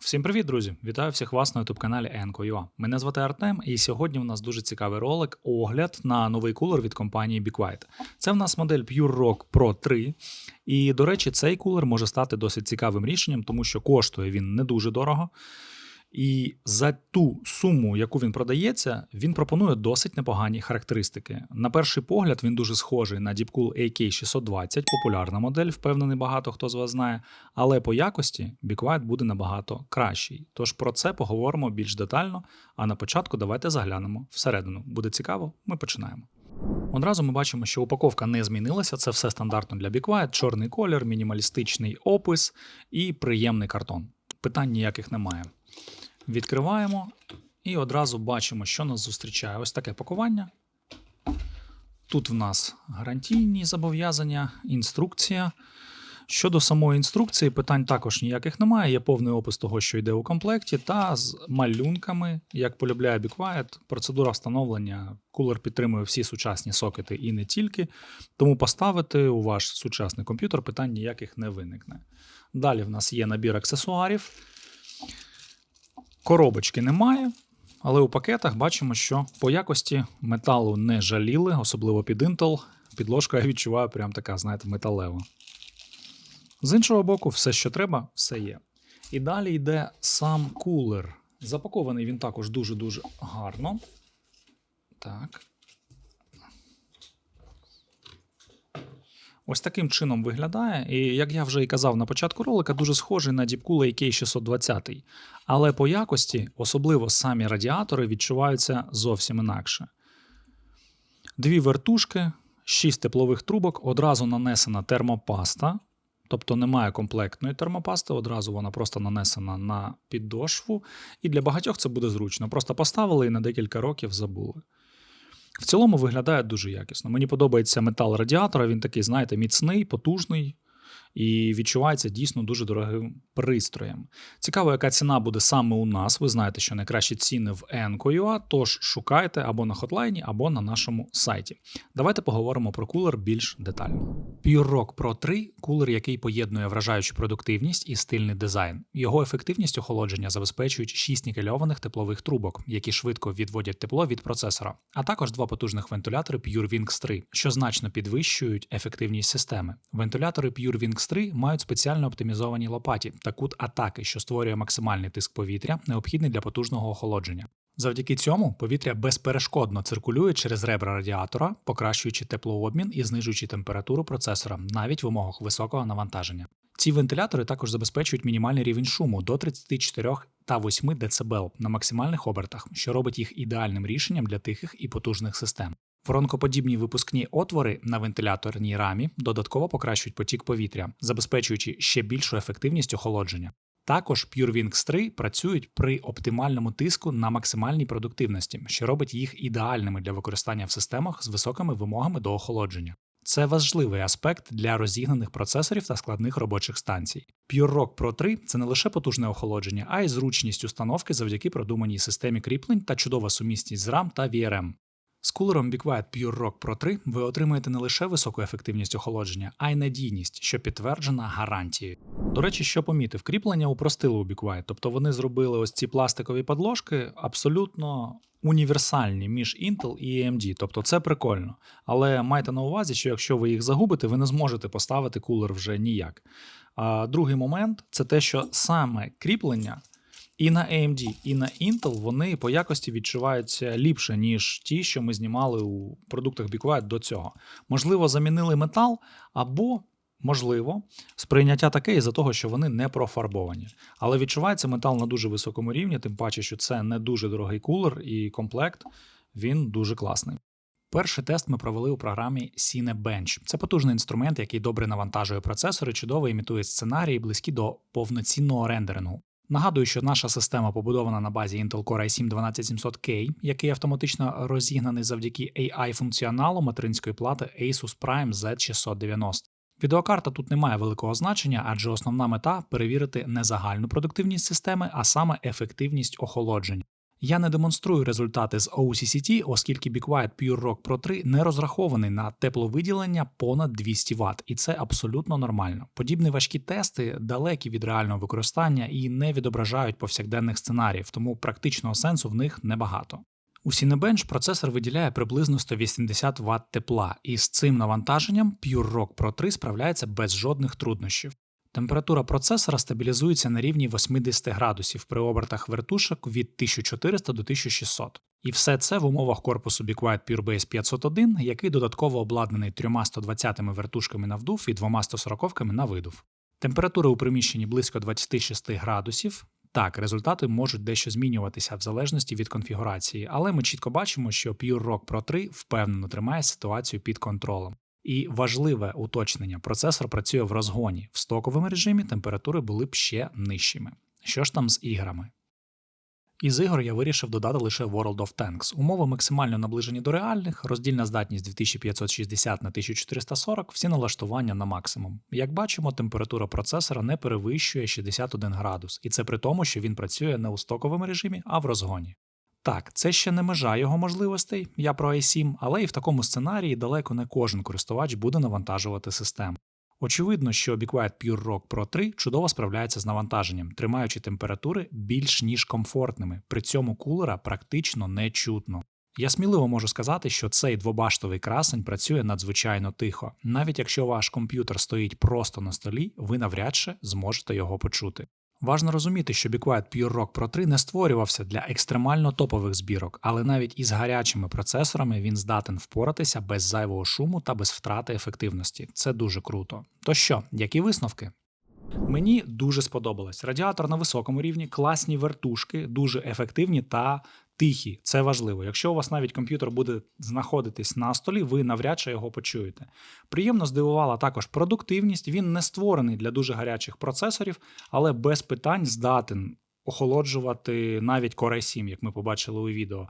Всім привіт, друзі! Вітаю всіх вас на youtube каналі Enco.ua. Мене звати Артем, і сьогодні у нас дуже цікавий ролик огляд на новий кулер від компанії BeQuiet. Це в нас модель Pure Rock Pro 3. І, до речі, цей кулер може стати досить цікавим рішенням, тому що коштує він не дуже дорого. І за ту суму, яку він продається, він пропонує досить непогані характеристики. На перший погляд, він дуже схожий на Deepcool AK620, популярна модель, впевнений, багато хто з вас знає. Але по якості Be Quiet буде набагато кращий. Тож про це поговоримо більш детально. А на початку давайте заглянемо всередину. Буде цікаво, ми починаємо. Одразу ми бачимо, що упаковка не змінилася. Це все стандартно для Be Quiet, чорний колір, мінімалістичний опис і приємний картон. Питань ніяких немає. Відкриваємо і одразу бачимо, що нас зустрічає. Ось таке пакування. Тут в нас гарантійні зобов'язання, інструкція. Щодо самої інструкції, питань також ніяких немає. Є повний опис того, що йде у комплекті, та з малюнками, як полюбляє Be Quiet, процедура встановлення. Кулер підтримує всі сучасні сокети і не тільки. Тому поставити у ваш сучасний комп'ютер питань ніяких не виникне. Далі в нас є набір аксесуарів. Коробочки немає, але у пакетах бачимо, що по якості металу не жаліли, особливо під Intel. Підложка я відчуваю прям така, знаєте, металева. З іншого боку, все, що треба, все є. І далі йде сам кулер. Запакований він також дуже-дуже гарно. Так. Ось таким чином виглядає. І як я вже і казав на початку ролика, дуже схожий на Deepcool AK620. Але по якості, особливо самі радіатори, відчуваються зовсім інакше. Дві вертушки, шість теплових трубок, одразу нанесена термопаста. Тобто немає комплектної термопасти, одразу вона просто нанесена на підошву. І для багатьох це буде зручно. Просто поставили і на декілька років забули. В цілому виглядає дуже якісно. Мені подобається метал радіатора, він такий, знаєте, міцний, потужний і відчувається дійсно дуже дорогим пристроєм. Цікаво, яка ціна буде саме у нас. Ви знаєте, що найкращі ціни в Enco.ua, тож шукайте або на хотлайні, або на нашому сайті. Давайте поговоримо про кулер більш детально. Pure Rock Pro 3 кулер, який поєднує вражаючу продуктивність і стильний дизайн. Його ефективність охолодження забезпечують 6 нікельованих теплових трубок, які швидко відводять тепло від процесора, а також два потужних вентилятори PureWinx 3, що значно підвищують ефективність системи. Вентилятори PureWinx 3 мають спеціально оптимізовані лопаті та кут атаки, що створює максимальний тиск повітря, необхідний для потужного охолодження. Завдяки цьому повітря безперешкодно циркулює через ребра радіатора, покращуючи теплообмін і знижуючи температуру процесора навіть в умовах високого навантаження. Ці вентилятори також забезпечують мінімальний рівень шуму до 34 та 8 дБ на максимальних обертах, що робить їх ідеальним рішенням для тихих і потужних систем. Воронкоподібні випускні отвори на вентиляторній рамі додатково покращують потік повітря, забезпечуючи ще більшу ефективність охолодження. Також PureWinx 3 працюють при оптимальному тиску на максимальній продуктивності, що робить їх ідеальними для використання в системах з високими вимогами до охолодження. Це важливий аспект для розігнаних процесорів та складних робочих станцій. PureRock Pro 3 це не лише потужне охолодження, а й зручність установки завдяки продуманій системі кріплень та чудова сумісність з RAM та VRM. З кулером Be Quiet Pure Rock Pro 3 ви отримаєте не лише високу ефективність охолодження, а й надійність, що підтверджена гарантією. До речі, що помітив, кріплення упростили у Be тобто вони зробили ось ці пластикові подложки абсолютно універсальні між Intel і AMD, тобто це прикольно. Але майте на увазі, що якщо ви їх загубите, ви не зможете поставити кулер вже ніяк. А другий момент це те, що саме кріплення. І на AMD, і на Intel вони по якості відчуваються ліпше, ніж ті, що ми знімали у продуктах Be до цього. Можливо, замінили метал, або, можливо, сприйняття таке із-за того, що вони не профарбовані. Але відчувається метал на дуже високому рівні, тим паче, що це не дуже дорогий кулер і комплект, він дуже класний. Перший тест ми провели у програмі Cinebench. Це потужний інструмент, який добре навантажує процесори, чудово імітує сценарії, близькі до повноцінного рендерингу. Нагадую, що наша система побудована на базі Intel Core i7 12700K, який автоматично розігнаний завдяки AI-функціоналу материнської плати Asus Prime Z690. Відеокарта тут не має великого значення, адже основна мета перевірити не загальну продуктивність системи, а саме ефективність охолодження. Я не демонструю результати з OCCT, оскільки Be Quiet Pure Rock Pro 3 не розрахований на тепловиділення понад 200 Вт, і це абсолютно нормально. Подібні важкі тести далекі від реального використання і не відображають повсякденних сценаріїв, тому практичного сенсу в них небагато. У Cinebench процесор виділяє приблизно 180 Вт тепла, і з цим навантаженням Pure Rock Pro 3 справляється без жодних труднощів. Температура процесора стабілізується на рівні 80 градусів при обертах вертушок від 1400 до 1600. І все це в умовах корпусу Be Quiet PureBase 501, який додатково обладнаний трьома 120 вертушками на вдув і двома 140 на видув. Температура у приміщенні близько 26 градусів. Так, результати можуть дещо змінюватися в залежності від конфігурації, але ми чітко бачимо, що Pure Rock Pro 3 впевнено тримає ситуацію під контролем. І важливе уточнення: процесор працює в розгоні. В стоковому режимі температури були б ще нижчими. Що ж там з іграми? Із ігор я вирішив додати лише World of Tanks. Умови максимально наближені до реальних, роздільна здатність 2560 на 1440, всі налаштування на максимум. Як бачимо, температура процесора не перевищує 61 градус, і це при тому, що він працює не у стоковому режимі, а в розгоні. Так, це ще не межа його можливостей, я про i7, але і в такому сценарії далеко не кожен користувач буде навантажувати систему. Очевидно, що Be Quiet Pure Rock Pro 3 чудово справляється з навантаженням, тримаючи температури більш ніж комфортними, при цьому кулера практично не чутно. Я сміливо можу сказати, що цей двобаштовий красень працює надзвичайно тихо. Навіть якщо ваш комп'ютер стоїть просто на столі, ви навряд чи зможете його почути. Важно розуміти, що Be Pure Rock Pro 3 не створювався для екстремально топових збірок, але навіть із гарячими процесорами він здатен впоратися без зайвого шуму та без втрати ефективності. Це дуже круто. То що, які висновки? Мені дуже сподобалось. Радіатор на високому рівні, класні вертушки, дуже ефективні та тихі. Це важливо. Якщо у вас навіть комп'ютер буде знаходитись на столі, ви навряд чи його почуєте. Приємно здивувала також продуктивність. Він не створений для дуже гарячих процесорів, але без питань здатен охолоджувати навіть Core 7, як ми побачили у відео.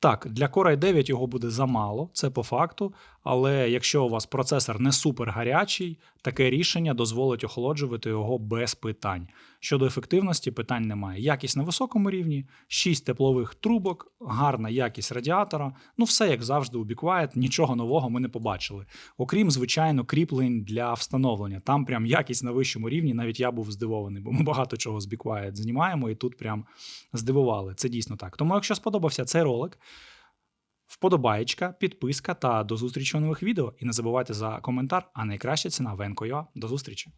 Так, для Core i9 його буде замало, це по факту. Але якщо у вас процесор не супер гарячий, таке рішення дозволить охолоджувати його без питань. Щодо ефективності, питань немає. Якість на високому рівні, 6 теплових трубок, гарна якість радіатора. Ну, все як завжди у Be Quiet, нічого нового ми не побачили. Окрім, звичайно, кріплень для встановлення. Там прям якість на вищому рівні, навіть я був здивований, бо ми багато чого з Be Quiet знімаємо і тут прям здивували. Це дійсно так. Тому, якщо сподобався цей ролик. Вподобаєчка, підписка та до зустрічі у нових відео. І не забувайте за коментар, а найкраща ціна в До зустрічі!